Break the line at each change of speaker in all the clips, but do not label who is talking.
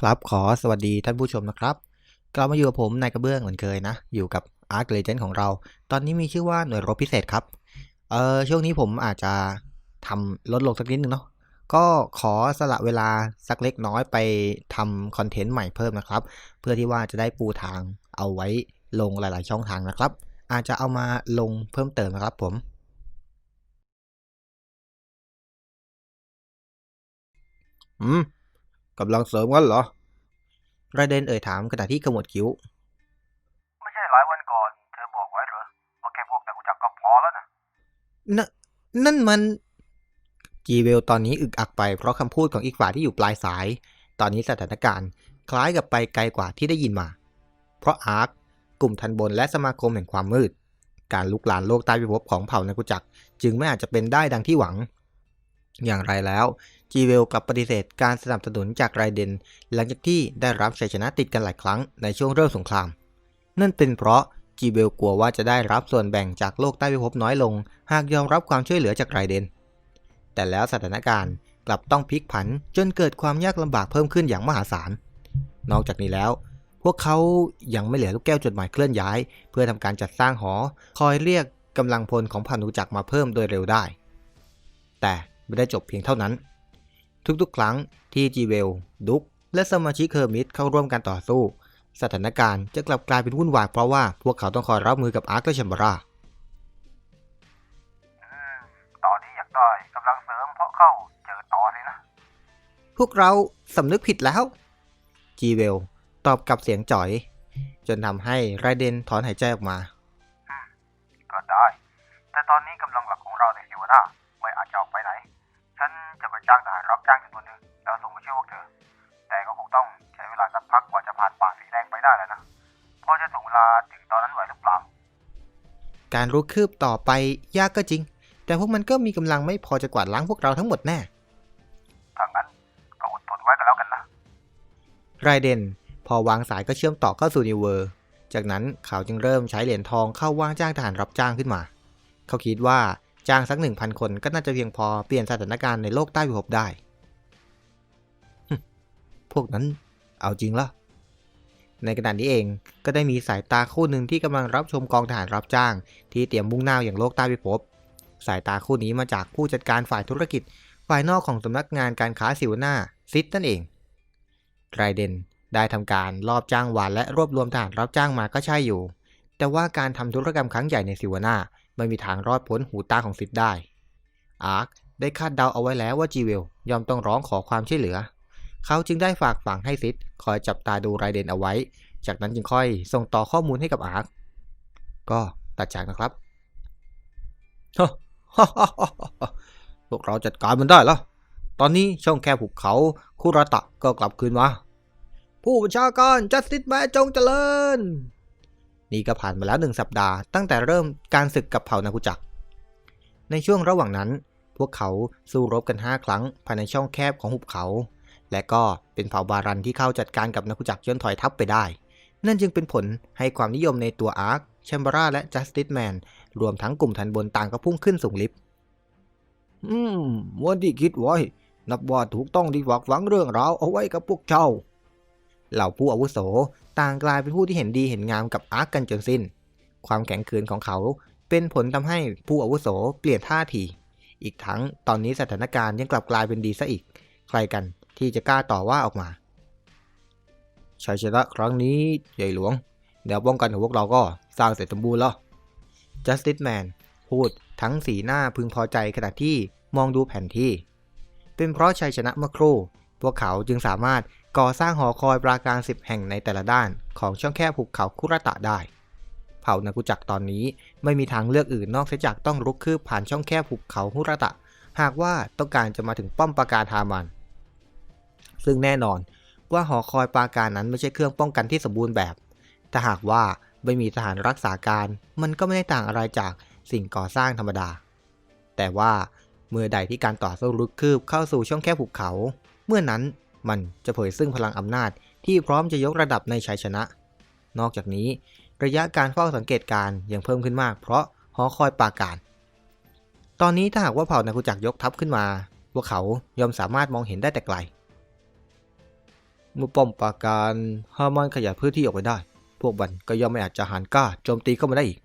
ครับขอสวัสดีท่านผู้ชมนะครับ กลับมาอยู่กับผมนายกระเบื้องเหมือนเคยนะ อยู่กับ Arc Legend ของเรา ตอนนี้มีชื่อว่าหน่วยรบพิเศษครับ เอ่อช่วงนี้ผมอาจจะทำลดลงสักนิดนึงเนาะก็ขอสละเวลาสักเล็กน้อยไปทำคอนเทนต์ใหม่เพิ่มนะครับ เพื่อที่ว่าจะได้ปูทางเอาไว้ลงหลาย ๆ ช่องทางนะครับ อาจจะเอามาลงเพิ่มเติมนะครับผมอืม กำลังเสริมกันเหรอไรเดนเอ่ยถามขณะที่ขมวดคิ้ว
ไม่ใช่หลายวันก่อน เธอบอกไว้เหรอว่าแค่พวกนักรู้จักก็พอแล้วนะ
นนนั่นมัน จีเวลตอนนี้อึกอักไปเพราะคำพูดของอีกฝ่ายที่อยู่ปลายสาย ตอนนี้สถานการณ์ คล้ายกับไปไกลกว่าที่ได้ยินมา เพราะอาร์คกลุ่มทันบนและสมาคมแห่งความมืด การลุกลานโลกใต้พิภพของเผ่านักกุจักจึงไม่อาจจะเป็นได้ดังที่หวัง อย่างไรแล้วจีเวลกับปฏิเสธการสนับสนุนจากไรเดน หลังจากที่ได้รับชัยชนะติดกันหลายครั้งในช่วงเริ่มสงคราม นั่นเป็นเพราะจีเบลกลัวว่าจะได้รับส่วนแบ่งจากโลกใต้พิภพน้อยลง หากยอมรับความช่วยเหลือจากไรเดน แต่แล้วสถานการณ์กลับต้องพลิกผันจนเกิดความยากลำบากเพิ่มขึ้นอย่างมหาศาล นอกจากนี้แล้ว พวกเขายังไม่เหลือลูกแก้วจดหมายเคลื่อนย้าย เพื่อทำการจัดสร้างหอ คอยเรียกกำลังพลของพันธุจักรมาเพิ่มโดยเร็วได้ แต่ ไม่ได้จบเพียงเท่านั้น ทุกๆ ครั้งที่จีเวล ดุกและสมาชิกเฮอร์มิตเข้าร่วมการต่อสู้ สถานการณ์จะกลับกลายเป็นวุ่นวายเพราะว่าพวกเขาต้องคอยรับมือกับอาร์คและแชมเบอรา
อืมตอนนี้อยากได้กำลังเสริมเพราะเข้าเจอต่อเลยนะ
พวกเราสำนึกผิดแล้ว จีเวล ตอบกับเสียงจ่อย จนทำให้ไรเดนถอนหายใจออกมา
ก็ได้ แต่ตอนนี้กำลังหลักของเราในสิวนา จะไปจ้างทหารรับจ้างจำนวนหนึ่งแล้วส่งไปช่วยพวกเธอ แต่ก็คงต้องใช้เวลาสักพักกว่าจะผ่านป่าสีแดงไปได้แล้วนะพอจะถึงเวลาถึงตอนนั้นไหวหรือเปล่า
การรุกคืบต่อไปยากก็จริง แต่พวกมันก็มีกำลังไม่พอจะกวาดล้างพวกเราทั้งหมดแน่
ถ้างั้นก็อดทนไว้กันแล้วกันนะ
ไรเดนพอวางสายก็เชื่อมต่อเข้าสู่นิวเวอร์ จากนั้นเขาจึงเริ่มใช้เหรียญทองเข้าว่างจ้างทหารรับจ้างขึ้นมา เขาคิดว่า จ้างสักหนึ่งพันคนก็น่าจะเพียงพอเปลี่ยนสถานการณ์ในโลกใต้พิภพได้ พวกนั้นเอาจริงละในขณะนี้เองก็ได้มีสายตาคู่หนึ่งที่กำลังรับชมกองทหารรับจ้าง ที่เตรียมมุ่งหน้าอย่างโลกใต้พิภพ สายตาคู่นี้มาจากผู้จัดการฝ่ายธุรกิจ ฝ่ายนอกของสำนักงานการค้าสิวนาซิดนั่นเองไรเดนได้ทำการลอบจ้างวานและรวบรวมทหารรับจ้างมาก็ใช่อยู่ แต่ว่าการทำธุรกรรมครั้งใหญ่ในสิวนา ไม่มีทางรอดพ้นหูตาของซิดได้ อาร์คได้คาดเดาเอาไว้แล้วว่าจีเวลยอมต้องร้องขอความช่วยเหลือ เขาจึงได้ฝากฝังให้ซิดคอยจับตาดูไรเดนเอาไว้ จากนั้นจึงค่อยส่งต่อข้อมูลให้กับอาร์คก็ตัดจากนะครับพวกเราจัดการมันได้แล้ว ตอนนี้ช่องแคบภูเขาคุราตะก็กลับคืนมา ผู้บัญชาการจัสติสแมจงเจริญ นี่ก็ผ่านมาแล้วหนึ่งสัปดาห์ตั้งแต่เริ่มการศึกกับเผ่านาคุจัก ในช่วงระหว่างนั้น พวกเขาสู้รบกัน 5 ครั้งภายในช่องแคบของหุบเขา และก็เป็นเผ่าบารันที่เข้าจัดการกับนาคุจักรจนถอยทัพไปได้ นั่นจึงเป็นผลให้ความนิยมในตัวอาร์คแชมบราและจัสติสแมนรวมทั้งกลุ่มทันบนต่างก็พุ่งขึ้นสูงลิฟต์อืมวันที่คิดไว้ นับว่าถูกต้องที่ฝากฝังเรื่องราวเอาไว้กับพวกเจ้า เหล่าผู้อาวุโส ต่างกลายเป็นผู้ที่เห็นดีเห็นงามกับอาร์คกันจนสิ้น ความแข็งขืนของเขาเป็นผลทำให้ผู้อาวุโสเปลี่ยนท่าที อีกทั้งตอนนี้สถานการณ์ยังกลับกลายเป็นดีซะอีก ใครกันที่จะกล้าต่อว่าออกมา ชัยชนะครั้งนี้ใหญ่หลวงแนวป้องกันของพวกเราก็สร้างเสร็จสมบูรณ์แล้ว Justice Man พูดทั้งสีหน้าพึงพอใจขณะที่มองดูแผนที่ เป็นเพราะชัยชนะเมื่อครู่ พวกเขาจึงสามารถ ก่อสร้างหอคอยปราการสิบแห่งในแต่ละด้านของช่องแคบภูเขาคุรตะได้ เผ่านากุจักตอนนี้ไม่มีทางเลือกอื่นนอกเสียจากต้องรุกคืบผ่านช่องแคบภูเขาคุรตะ หากว่าต้องการจะมาถึงป้อมปราการทามัน ซึ่งแน่นอนว่าหอคอยปราการนั้นไม่ใช่เครื่องป้องกันที่สมบูรณ์แบบถ้าหากว่าไม่มีทหารรักษาการ มันก็ไม่ได้ต่างอะไรจากสิ่งก่อสร้างธรรมดา แต่ว่าเมื่อใดที่การต่อสู้ลุกคืบเข้าสู่ช่องแคบภูเขา เมื่อนั้น มันจะเผยซึ่งพลังอำนาจที่พร้อมจะยกระดับในชัยชนะ นอกจากนี้ระยะการเฝ้าสังเกตการยังเพิ่มขึ้นมาก เพราะหอคอยปาการ ตอนนี้ถ้าหากว่าเผ่านาคุจักยกทัพขึ้นมา พวกเขายอมสามารถมองเห็นได้แต่ไกลเมื่อป้อมปราการฮามานขยายพื้นที่ออกไปได้ พวกมันก็ย่อมไม่อาจจะหันกล้าโจมตีเข้ามาได้อีก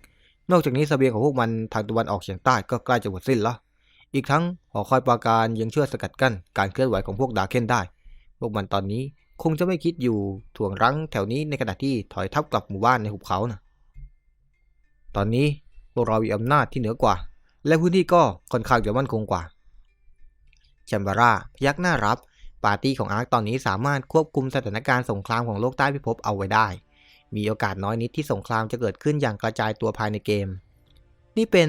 นอกจากนี้เสบียงของพวกมันทางตะวันออกเฉียงใต้ก็ใกล้จะหมดสิ้นแล้ว อีกทั้งหอคอยปราการยังช่วยสกัดกั้นการเคลื่อนไหวของพวกดาเคนได้ พวกมันตอนนี้คงจะไม่คิดอยู่ถ่วงรั้งแถวนี้ในขณะที่ถอยทับกลับหมู่บ้านในหุบเขานะตอนนี้พวกเรามีอำนาจที่เหนือกว่า และพื้นที่ก็ค่อนข้างจะมั่นคงกว่าแชมบาร่าพยักหน้ารับ ปาร์ตี้ของอาร์คตอนนี้สามารถควบคุมสถานการณ์สงครามของโลกใต้พิภพเอาไว้ได้ มีโอกาสน้อยนิดที่สงครามจะเกิดขึ้นอย่างกระจายตัวภายในเกม นี่เป็น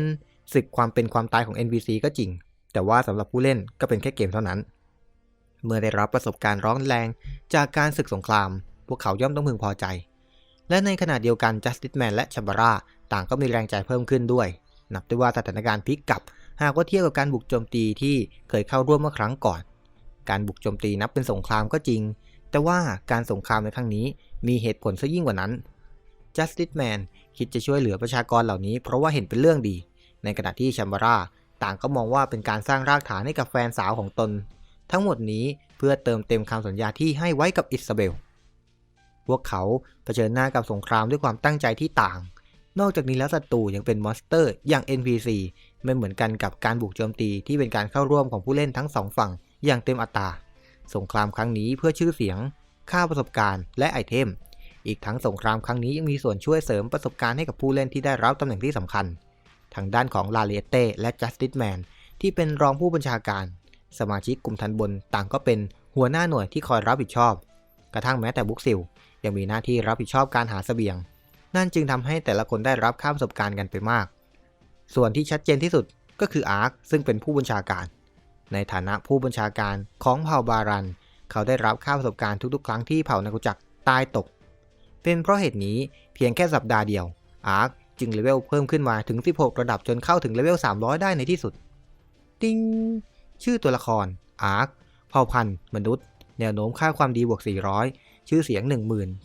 ศึกความเป็นความตายของ NPC ก็จริง แต่ว่าสำหรับผู้เล่นก็เป็นแค่เกมเท่านั้น เมื่อได้รับประสบการณ์ร้อนแรงจากการศึกสงคราม พวกเขาย่อมต้องพึงพอใจ และในขณะเดียวกัน Justice Man และชัมบาร่าต่างก็มีแรงใจเพิ่มขึ้นด้วย นับได้ว่าสถานการณ์พลิกกลับ หากว่าเทียบกับการบุกโจมตีที่เคยเข้าร่วมเมื่อครั้งก่อน การบุกโจมตีนับเป็นสงครามก็จริง แต่ว่าการสงครามในครั้งนี้มีเหตุผลซะยิ่งกว่านั้น Justice Man คิดจะช่วยเหลือประชากรเหล่านี้เพราะว่าเห็นเป็นเรื่องดี ในขณะที่ชัมบาร่าต่างก็มองว่าเป็นการสร้างรากฐานให้กับแฟนสาวของตน ทั้งหมดนี้เพื่อเติมเต็มคำสัญญาที่ให้ไว้กับอิสซาเบล พวกเขาเผชิญหน้ากับสงครามด้วยความตั้งใจที่ต่าง นอกจากนี้แล้วศัตรูยังเป็นมอนสเตอร์อย่าง NPC ไม่เหมือนกันกับการบุกโจมตีที่เป็นการเข้าร่วมของผู้เล่นทั้งสองฝั่งอย่างเต็มอัตรา สงครามครั้งนี้เพื่อชื่อเสียง ค่าประสบการณ์และไอเทม อีกทั้งสงครามครั้งนี้ยังมีส่วนช่วยเสริมประสบการณ์ให้กับผู้เล่นที่ได้รับตำแหน่งที่สำคัญ ทางด้านของลาเลเต้และ Justice Man ที่เป็นรองผู้บัญชาการ สมาชิกกลุ่มทันบนต่างก็เป็นหัวหน้าหน่วยที่คอยรับผิดชอบ กระทั่งแม้แต่บุกซิลยังมีหน้าที่รับผิดชอบการหาเสบียง นั่นจึงทำให้แต่ละคนได้รับค่ามประสบการณ์กันไปมาก ส่วนที่ชัดเจนที่สุดก็คืออาร์คซึ่งเป็นผู้บัญชาการ ในฐานะผู้บัญชาการของเผ่าบารัน เขาได้รับค่าประสบการณ์ทุกๆ ครั้งที่เผ่านักจักรตายตก เป็นเพราะเหตุนี้เพียงแค่สัปดาห์เดียวอาร์คจึงเลเวลเพิ่มขึ้นมาถึง 16 ระดับจนเข้าถึงเลเวล300 ได้ในที่สุด ติ้ง ชื่อตัวละคร อาร์คเผ่าพันธุ์ มนุษย์ แนวโน้มค่าความดีบวก 400 ชื่อเสียง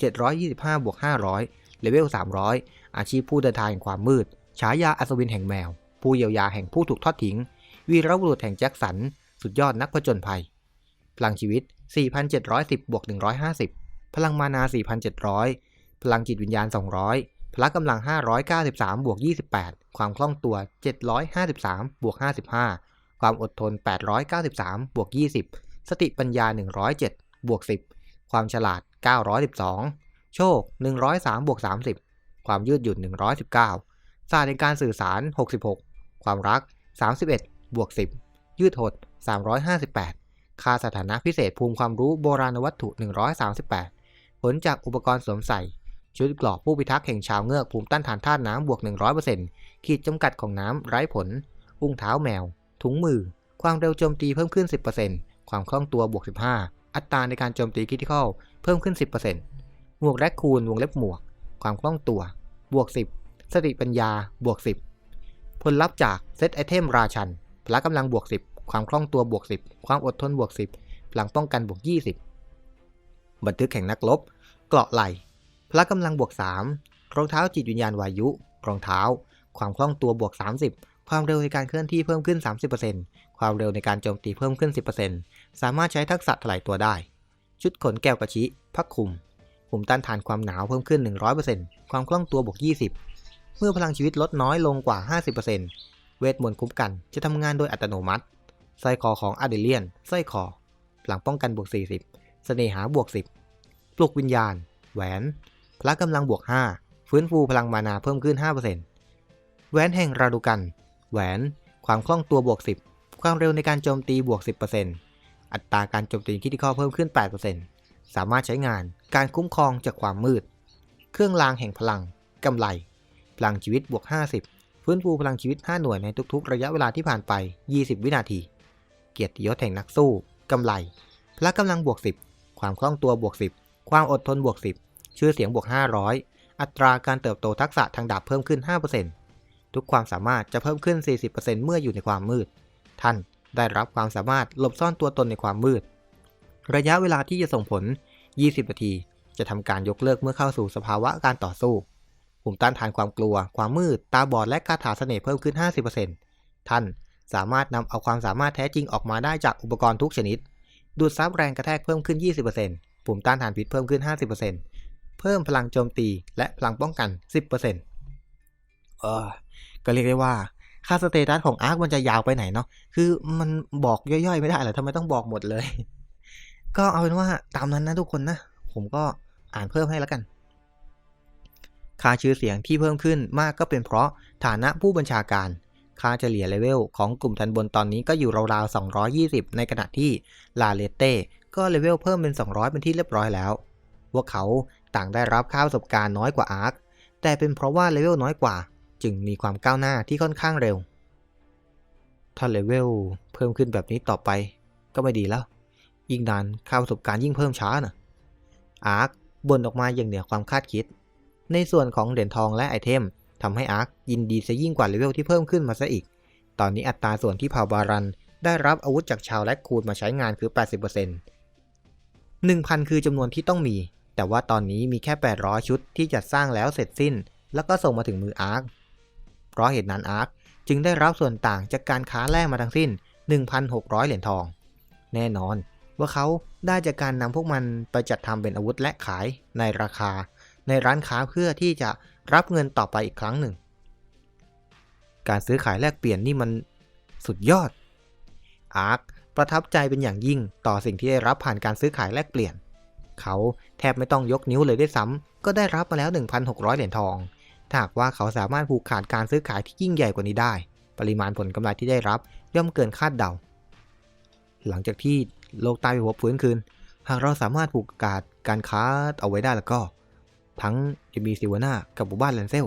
1725บวก500 เลเวล 300 อาชีพผู้เดินทางแห่งความมืด ฉายาอัศวินแห่งแมว ผู้เยียวยาแห่งผู้ถูกทอดทิ้ง วีรบุรุษแห่งแจ็คสัน สุดยอดนักผจญภัย พลังชีวิต 4,710บวก150 พลังมานา 4,700 พลังจิตวิญญาณ 200พละกำลัง 593 บวก 28 ความคล่องตัว 753 บวก 55 ความอดทน 893 บวก 20 สติปัญญา 107 บวก 10 ความฉลาด 912 โชค 103 บวก 30 ความยืดหยุ่น 119 ศาสตร์ในการสื่อสาร 66 ความรัก 31 บวก 10 ยืดหด 358 ค่าสถานะพิเศษภูมิความรู้โบราณวัตถุ 138 ผลจากอุปกรณ์สวมใส่ ชุดเกราะผู้พิทักษ์แห่งชาวเงือกภูมิต้านทานธาตุน้ำบวก 100%ขีดจำกัดของน้ำไร้ผล อุ้งเท้าแมว ถุงมือ ความเร็วโจมตีเพิ่มขึ้น 10%ความคล่องตัวบวก 15 อัตราในการโจมตีคริติคอลเพิ่มขึ้น 10%หมวกแรคคูนวงเล็บหมวก ความคล่องตัวบวก 10 สติปัญญาบวก 10 ผลลัพธ์จากเซตไอเทมราชันพละกำลังบวก 10 ความคล่องตัวบวก 10 ความอดทนบวก 10 พลังป้องกันบวก 20 บันทึกแข่งนักรบเกราะไหลพละกำลังบวก 3 รองเท้าจิตวิญญาณวายุ รองเท้า ความคล่องตัวบวก 30 ความเร็วในการเคลื่อนที่เพิ่มขึ้น 30%ความเร็วในการโจมตีเพิ่มขึ้น 10%สามารถใช้ทักษะถลายตัวได้ ชุดขนแก้วกระชิพักคุมภูมิต้านทานความหนาวเพิ่มขึ้น 100%ความคล่องตัวบวก 20 เมื่อพลังชีวิตลดน้อยลงกว่า 50%เวทมนต์คุ้มกันจะทำงานโดยอัตโนมัติสร้อยคอของอาเดเลียนสร้อยคอพลังป้องกันบวก 40 เสน่หาบวก 10 ปลุกวิญญาณ แหวน พละกำลังบวก 5 ฟื้นฟูพลังมานาเพิ่มขึ้น 5%แหวนแห่งราดูกัน แหวน ความคล่องตัวบวก 10 ความเร็วในการโจมตีบวก 10%อัตราการโจมตีคิติคอเพิ่มขึ้น 8%สามารถใช้งานการคุ้มครองจากความมืด เครื่องรางแห่งพลัง กำไร พลังชีวิตบวก 50 ฟื้นฟูพลังชีวิต 5 หน่วยในทุกๆ ระยะเวลาที่ผ่านไป 20 วินาที เกียรติยศแห่งนักสู้ กำไร พละกำลังบวก 10 ความคล่องตัวบวก 10 ความอดทนบวก 10 ชื่อเสียงบวก 500 อัตราการเติบโตทักษะทางดาบเพิ่มขึ้น 5% ทุกความสามารถจะเพิ่มขึ้น 40%เมื่ออยู่ในความมืด ท่านได้รับความสามารถหลบซ่อนตัวตนในความมืด ระยะเวลาที่จะส่งผล 20 นาที จะทำการยกเลิกเมื่อเข้าสู่สภาวะการต่อสู้ ภูมิต้านทานความกลัว ความมืด ตาบอด และคาถาเสน่ห์เพิ่มขึ้น 50%ท่านสามารถนำเอาความสามารถแท้จริงออกมาได้จากอุปกรณ์ทุกชนิด ดูดซับแรงกระแทกเพิ่มขึ้น 20%ภูมิต้านทานพิษเพิ่มขึ้น 50%เพิ่มพลังโจมตีและพลังป้องกัน 10% เออก็เรียกได้ว่าค่าสเตตัสของอาร์คมันจะยาวไปไหนเนาะคือมันบอกย่อยๆไม่ได้เหรอทำไมต้องบอกหมดเลย ก็เอาเป็นว่าตามนั้นนะทุกคนนะ ผมก็อ่านเพิ่มให้แล้วกัน ค่าชื่อเสียงที่เพิ่มขึ้นมากก็เป็นเพราะฐานะผู้บัญชาการค่าเฉลี่ยเลเวลของกลุ่มทันบนตอนนี้ก็อยู่ราวๆ 220 ในขณะที่ลาเลเต้ก็เลเวลเพิ่มเป็น 200 เป็นที่เรียบร้อยแล้ว พวกเขาต่างได้รับค่าประสบการณ์น้อยกว่าอาร์ค แต่เป็นเพราะว่าเลเวลน้อยกว่า จึงมีความก้าวหน้าที่ค่อนข้างเร็ว ถ้าเลเวลเพิ่มขึ้นแบบนี้ต่อไปก็ไม่ดีแล้ว ยิ่งนานค่าประสบการณ์ยิ่งเพิ่มช้านะอาร์คบ่นออกมาอย่างเหนือความคาดคิด ในส่วนของเหรียญทองและไอเทมทำให้อาร์คยินดีซะยิ่งกว่าเลเวลที่เพิ่มขึ้นมาซะอีก ตอนนี้อัตราส่วนที่เผ่าบารัน ได้รับอาวุธจากชาวแลกคูดมาใช้งานคือ 80% 1,000 คือจำนวนที่ต้องมี แต่ว่าตอนนี้มีแค่ 800 ชุดที่จัดสร้างแล้วเสร็จสิ้น แล้วก็ส่งมาถึงมืออาร์ค ราะเหตุนั้นอาร์คจึงได้รับส่วนต่างจากการค้าแลกมาทั้งสิ้น 1,600 เหรียญทอง แน่นอนว่าเขาได้จากการนำพวกมันไปจัดทำเป็นอาวุธและขายในราคา ในร้านค้าเพื่อที่จะรับเงินต่อไปอีกครั้งหนึ่ง การซื้อขายแลกเปลี่ยนนี่มันสุดยอด อาร์คประทับใจเป็นอย่างยิ่งต่อสิ่งที่ได้รับผ่านการซื้อขายแลกเปลี่ยน เขาแทบไม่ต้องยกนิ้วเลยด้วยซ้ำก็ได้รับมาแล้ว 1,600 เหรียญทอง ถ้าหากว่าเขาสามารถผูกขาดการซื้อขายที่ยิ่งใหญ่กว่านี้ได้ ปริมาณผลกำไรที่ได้รับย่อมเกินคาดเดา หลังจากที่โลกใต้พิภพฟื้นคืน หากเราสามารถผูกขาดการค้าเอาไว้ได้แล้วก็ ทั้งจะมีซิวาน่ากับหมู่บ้านแลนเซล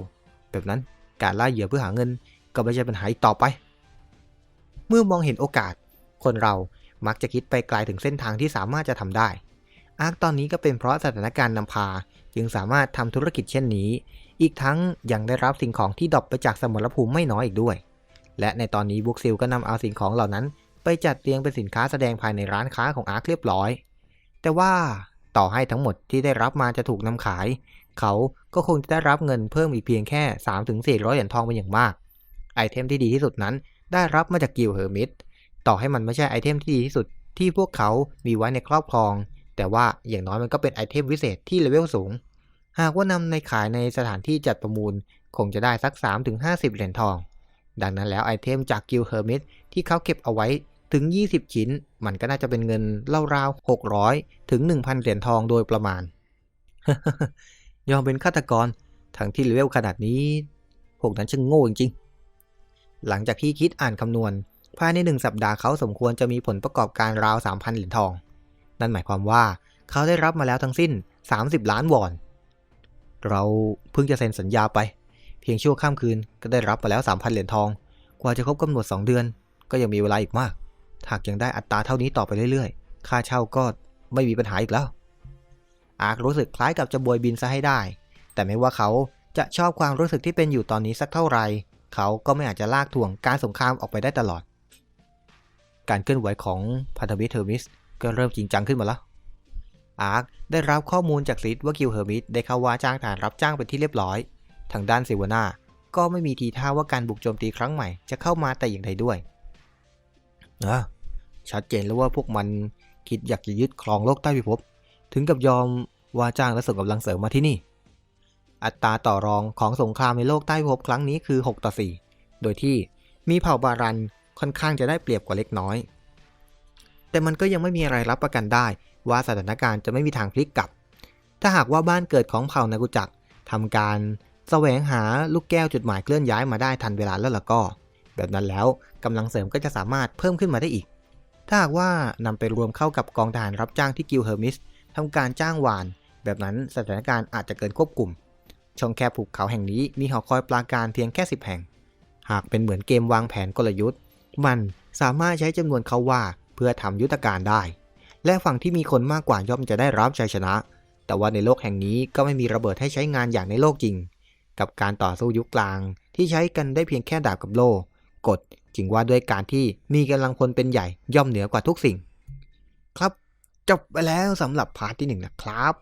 แบบนั้นการล่าเหยื่อเพื่อหาเงินก็ไม่ใช่ปัญหาอีกต่อไป เมื่อมองเห็นโอกาส คนเรามักจะคิดไปไกลถึงเส้นทางที่สามารถจะทำได้อาร์คตอนนี้ก็เป็นเพราะสถานการณ์นำพา จึงสามารถทำธุรกิจเช่นนี้ อีกทั้งยังได้รับสิ่งของที่ดรอปไปจากสมรภูมิไม่น้อยอีกด้วย และในตอนนี้บุกซิลก็นำเอาสิ่งของเหล่านั้น ไปจัดเรียงเป็นสินค้าแสดงภายในร้านค้าของอาร์คเรียบร้อย แต่ว่าต่อให้ทั้งหมดที่ได้รับมาจะถูกนำขาย เขาก็คงจะได้รับเงินเพิ่มอีกเพียงแค่ 3-400เหรียญทองเป็นอย่างมาก ไอเทมที่ดีที่สุดนั้นได้รับมาจากกิลเฮอร์มิตต่อให้มันไม่ใช่ไอเทมที่ดีที่สุดที่พวกเขามีไว้ในครอบครอง แต่ว่าอย่างน้อยมันก็เป็นไอเทมวิเศษที่เลเวลสูง หากว่านำในขายในสถานที่จัดประมูล คงจะได้สัก 3-50 เหรียญทอง ดังนั้นแล้วไอเทมจากกิลเฮอร์มิตที่เขาเก็บเอาไว้ถึง 20 ชิ้น มันก็น่าจะเป็นเงินราวๆ600 ถึง 1,000 เหรียญทองโดยประมาณ ยอมเป็นฆาตกร ทั้งที่เลเวลขนาดนี้ พวกนั้นช่างโง่จริงๆ หลังจากที่คิดอ่านคำนวณ ภายในหนึ่งสัปดาห์เขาสมควรจะมีผลประกอบการราว 3,000 เหรียญทอง นั่นหมายความว่าเขาได้รับมาแล้วทั้งสิ้น 30 ล้านวอน เราเพิ่งจะเซ็นสัญญาไป เพียงชั่วข้ามคืนก็ได้รับมาแล้ว 3,000 เหรียญทอง กว่าจะครบกำหนด 2 เดือน ก็ยังมีเวลาอีกมาก หากยังได้อัตราเท่านี้ต่อไปเรื่อยๆ ค่าเช่าก็ไม่มีปัญหาอีกแล้ว อาร์ครู้สึกคล้ายกับจะบวยบินซะให้ได้ แต่ไม่ว่าเขาจะชอบความรู้สึกที่เป็นอยู่ตอนนี้สักเท่าไหร่เขาก็ไม่อาจจะลากถ่วงการสงครามออกไปได้ตลอด การเคลื่อนไหวของพันธมิตรเทอร์มิสก็เริ่มจริงจังขึ้นมาแล้ว อาร์คได้รับข้อมูลจากซิดว่ากิลเฮอร์มิสได้เข้าว่าจ้างฐานรับจ้างเป็นที่เรียบร้อย ทางด้านเซวนาก็ไม่มีทีท่าว่าการบุกโจมตีครั้งใหม่จะเข้ามาแต่อย่างใดด้วยนะชัดเจนแล้วว่าพวกมันคิดอยากจะยึดครองโลกใต้พิภพถึงกับยอมว่าจ้างและส่งกำลังเสริมมาที่นี่ อัตราต่อรองของสงครามในโลกใต้พิภพครั้งนี้คือ 6 ต่อ 4 โดยที่มีเผ่าบารันค่อนข้างจะได้เปรียบกว่าเล็กน้อย แต่มันก็ยังไม่มีอะไรรับประกันได้ ว่าสถานการณ์จะไม่มีทางพลิกกลับ ถ้าหากว่าบ้านเกิดของเผ่านากุจักทำการแสวงหาลูกแก้วจุดหมายเคลื่อนย้ายมาได้ทันเวลาแล้วล่ะก็ แบบนั้นแล้วกำลังเสริมก็จะสามารถเพิ่มขึ้นมาได้อีก ถ้าหากว่านำไปรวมเข้ากับกองทหารรับจ้างที่กิลเฮอร์มิสทำการจ้างวาน แบบนั้นสถานการณ์อาจจะเกินควบคุม ช่องแคบภูเขาแห่งนี้มีหอคอยปราการเพียงแค่ 10 แห่ง หากเป็นเหมือนเกมวางแผนกลยุทธ์ มันสามารถใช้จำนวนเขาว่าเพื่อทำยุทธการได้ และฝั่งที่มีคนมากกว่าย่อมจะได้รับชัยชนะ แต่ว่าในโลกแห่งนี้ก็ไม่มีระเบิดให้ใช้งานอย่างในโลกจริง กับการต่อสู้ยุคกลาง ที่ใช้กันได้เพียงแค่ดาบกับโล่กฎจึงว่าด้วยการที่มีกำลังพลเป็นใหญ่ย่อมเหนือกว่าทุกสิ่ง ครับจบไปแล้วสำหรับพาร์ทที่หนึ่งนะครับ